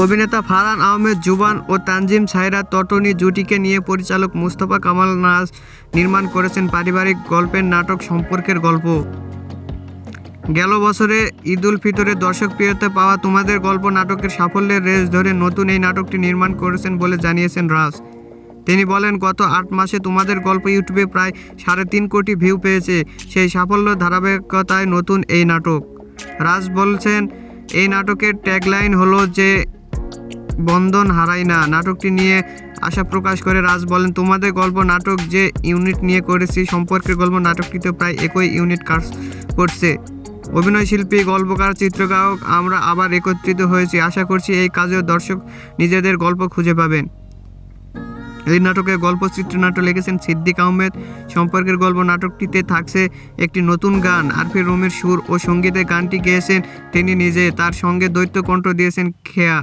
অভিনেতা ফারহান আহমেদ, জুবান ও তানজিম সাইরা তটনি জুটিকে নিয়ে পরিচালক মুস্তফা কামাল নাজ নির্মাণ করেছেন পারিবারিক গল্পের নাটক সম্পর্কের গল্প। গেল বছরে ঈদুল ফিতরে দর্শকপ্রিয়তা পাওয়া তোমাদের গল্প নাটকের সাফল্যের রেস ধরে নতুন এই নাটকটি নির্মাণ করেছেন বলে জানিয়েছেন রাজ। তিনি বলেন, গত আট মাসে তোমাদের গল্প ইউটিউবে প্রায় সাড়ে তিন কোটি ভিউ পেয়েছে, সেই সাফল্য ধারাবাহিকতায় নতুন এই নাটক। রাজ বলছেন, এই নাটকের ট্যাগলাইন হলো যে বন্ধন হারাই না। নাটকটি নিয়ে আশা প্রকাশ করে রাজ বলেন, তোমাদের গল্প নাটক যে ইউনিট নিয়ে করেছি, সম্পর্কের গল্প নাটকটিতে প্রায় একই ইউনিট কাজ করছে। অভিনয় শিল্পী, গল্পকার চিত্রগ্রাহক আমরা আবার একত্রিত হয়েছি। আশা করছি এই কাজেও দর্শক নিজেদের গল্প খুঁজে পাবেন। এই নাটকে গল্প চিত্রনাট্য লিখেছেন সিদ্দিক আহমেদ। সম্পর্কের গল্প নাটকটিতে থাকছে একটি নতুন গান। আরফি রুমের সুর ও সঙ্গীতে গানটি গেয়েছেন তিনি নিজে। তার সঙ্গে দ্বৈত কণ্ঠ দিয়েছেন খেয়া।